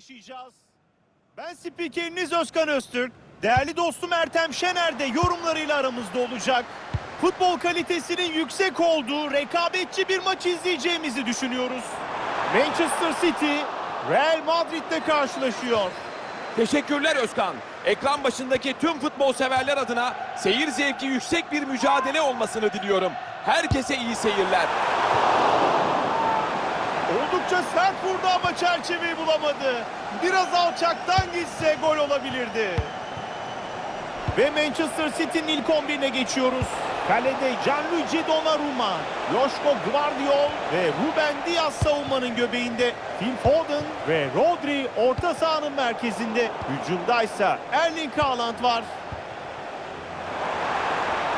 yaşayacağız. Ben spikeriniz Özkan Öztürk. Değerli dostum Ertem Şener de yorumlarıyla aramızda olacak. Futbol kalitesinin yüksek olduğu rekabetçi bir maç izleyeceğimizi düşünüyoruz. Manchester City Real Madrid'le karşılaşıyor. Teşekkürler Özkan. Ekran başındaki tüm futbol severler adına seyir zevki yüksek bir mücadele olmasını diliyorum. Herkese iyi seyirler. Oldukça sert vurdu ama çerçeveyi bulamadı. Biraz alçaktan gitse gol olabilirdi. Ve Manchester City'nin ilk 11'ine geçiyoruz. Kalede Gianluigi Donnarumma, Joshko Gvardiol ve Ruben Diaz savunmanın göbeğinde. Phil Foden ve Rodri orta sahanın merkezinde. Hücumdaysa Erling Haaland var.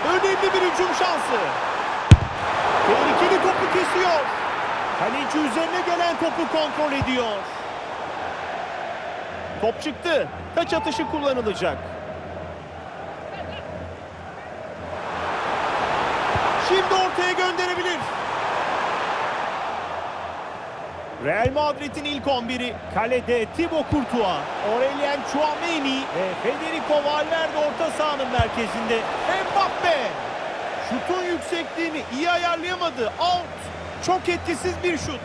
Önemli bir hücum şansı. Tehlikeli topu kesiyor. Kaleci üzerine gelen topu kontrol ediyor. Top çıktı. Taç atışı kullanılacak. Şimdi ortaya gönderebilir. Real Madrid'in ilk 11'i kalede Thibaut Courtois, Aurelien Chouameni ve Federico Valverde orta sahanın merkezinde. Mbappe şutun yüksekliğini iyi ayarlayamadı. Out. Çok etkisiz bir şut.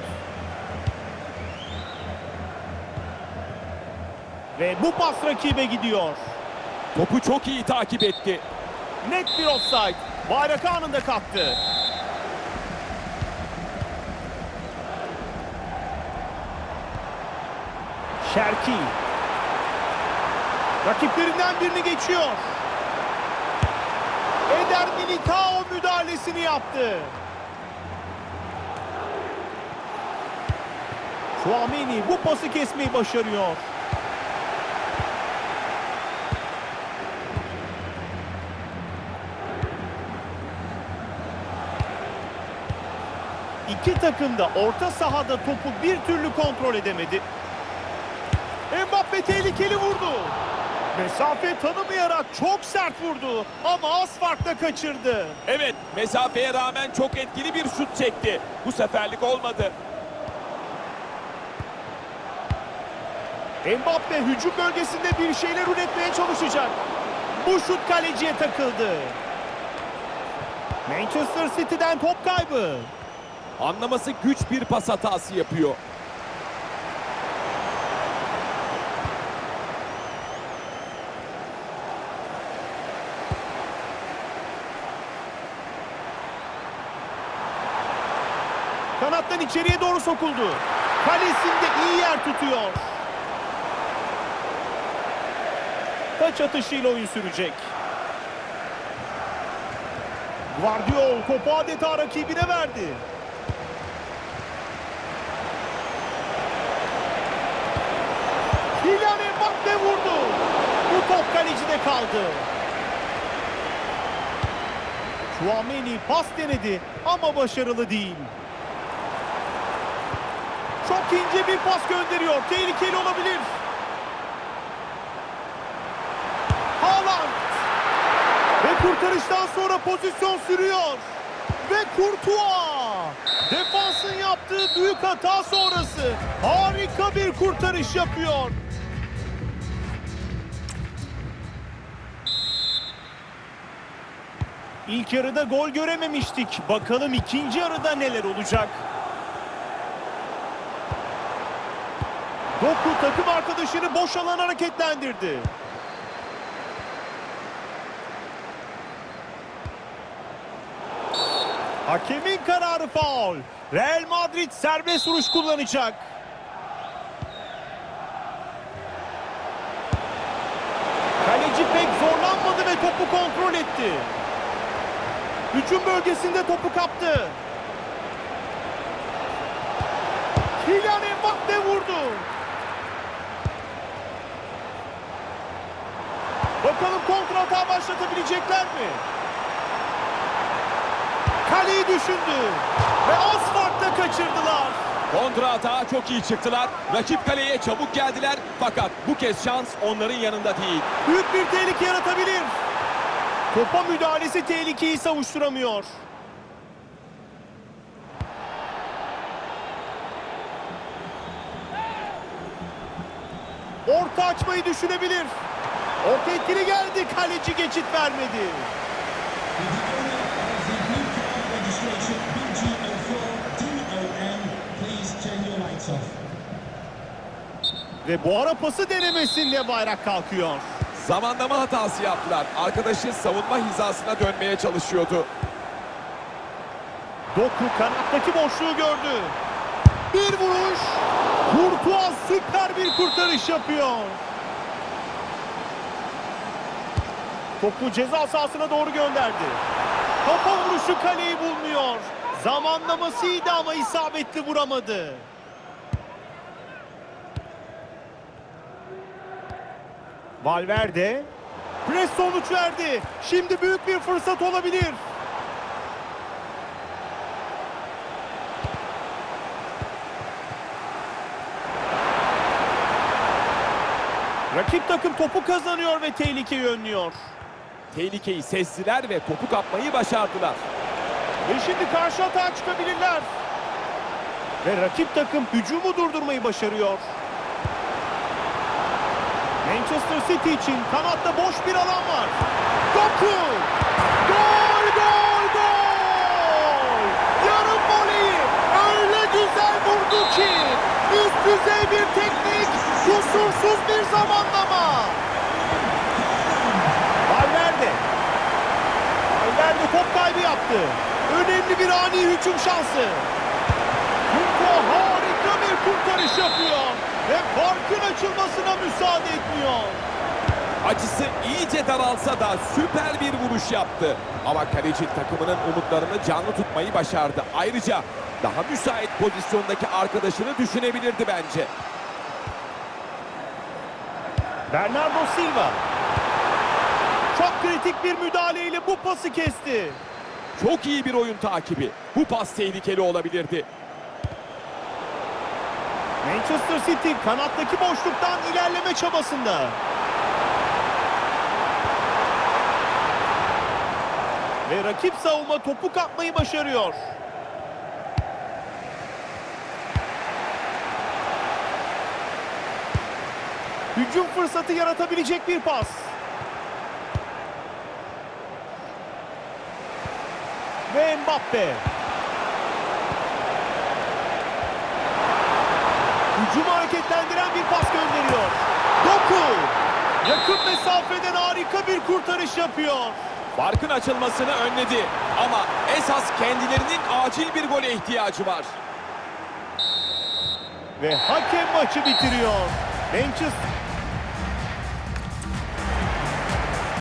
Ve bu pas rakibe gidiyor. Topu çok iyi takip etti. Net bir offside. Bayrak anında kalktı. Şerki. Rakiplerinden birini geçiyor. Eder Militao müdahalesini yaptı. Chouameni bu pası kesmeyi başarıyor. İki takım da orta sahada topu bir türlü kontrol edemedi. Mbappe tehlikeli vurdu. Mesafe tanımayarak çok sert vurdu ama az farkla kaçırdı. Evet, mesafeye rağmen çok etkili bir şut çekti. Bu seferlik olmadı. Mbappe hücum bölgesinde bir şeyler üretmeye çalışacak. Bu şut kaleciye takıldı. Manchester City'den top kaybı. Anlaması güç bir pas hatası yapıyor. Kanattan içeriye doğru sokuldu. Kalesinde iyi yer tutuyor. Taç atışıyla oyun sürecek. Guardiol topu adeta rakibine verdi. Kylian Mbappe vurdu. Bu top kalecide kaldı. Chouameni pas denedi ama başarılı değil. Çok ince bir pas gönderiyor. Tehlikeli olabilir. Haaland. Ve kurtarıştan sonra pozisyon sürüyor. Ve Courtois. Defansın yaptığı büyük hata sonrası harika bir kurtarış yapıyor. İlk yarıda gol görememiştik. Bakalım ikinci yarıda neler olacak. Doku takım arkadaşını boş alan hareketlendirdi. Hakemin kararı faul. Real Madrid serbest vuruş kullanacak. Kaleci pek zorlanmadı ve topu kontrol etti. Hücum bölgesinde topu kaptı. Kylian Mbappe vurdu. Bakalım kontra hata başlatabilecekler mi? Kaleyi düşündü. Ve az farkla kaçırdılar. Kontra atağa çok iyi çıktılar. Rakip kaleye çabuk geldiler. Fakat bu kez şans onların yanında değil. Büyük bir tehlike yaratabilir. Topa müdahalesi tehlikeyi savuşturamıyor. Orta açmayı düşünebilir. Orta etkili geldi. Kaleci geçit vermedi. Ve bu ara pası denemesinde bayrak kalkıyor. Zamanlama hatası yaptılar. Arkadaşı savunma hizasına dönmeye çalışıyordu. Doku kanattaki boşluğu gördü. Bir vuruş. Kurtuğa süper bir kurtarış yapıyor. Topu ceza sahasına doğru gönderdi. Kafa vuruşu kaleyi bulmuyor. Zamanlamasıydı ama isabetli vuramadı. Valverde pres sonuç verdi. Şimdi büyük bir fırsat olabilir. Rakip takım topu kazanıyor ve tehlikeyi önlüyor. Tehlikeyi sezdiler ve topu kapmayı başardılar. Ve şimdi karşı atağa çıkabilirler. Ve rakip takım hücumu durdurmayı başarıyor. Manchester City için kanatta boş bir alan var. Doku! Gol, gol, gol! Yarım voleyi öyle güzel vurdu ki üst düzey bir teknik, kusursuz bir zamanlama. Valverde Valverde top kaybı yaptı. Önemli bir ani hücum şansı. Kurto harika bir kurtarış yapıyor. Ve farkın açılmasına müsaade etmiyor. Açısı iyice daralsa da süper bir vuruş yaptı. Ama kaleci takımının umutlarını canlı tutmayı başardı. Ayrıca daha müsait pozisyondaki arkadaşını düşünebilirdi bence. Bernardo Silva. Çok kritik bir müdahaleyle bu pası kesti. Çok iyi bir oyun takibi. Bu pas tehlikeli olabilirdi. Manchester City kanattaki boşluktan ilerleme çabasında. Ve rakip savunma topu kapmayı başarıyor. Hücum fırsatı yaratabilecek bir pas. Ve Mbappe. Hücumu hareketlendiren bir pas gönderiyor. Doku. Yakın mesafeden harika bir kurtarış yapıyor. Farkın açılmasını önledi. Ama esas kendilerinin acil bir gole ihtiyacı var. Ve hakem maçı bitiriyor. Manchester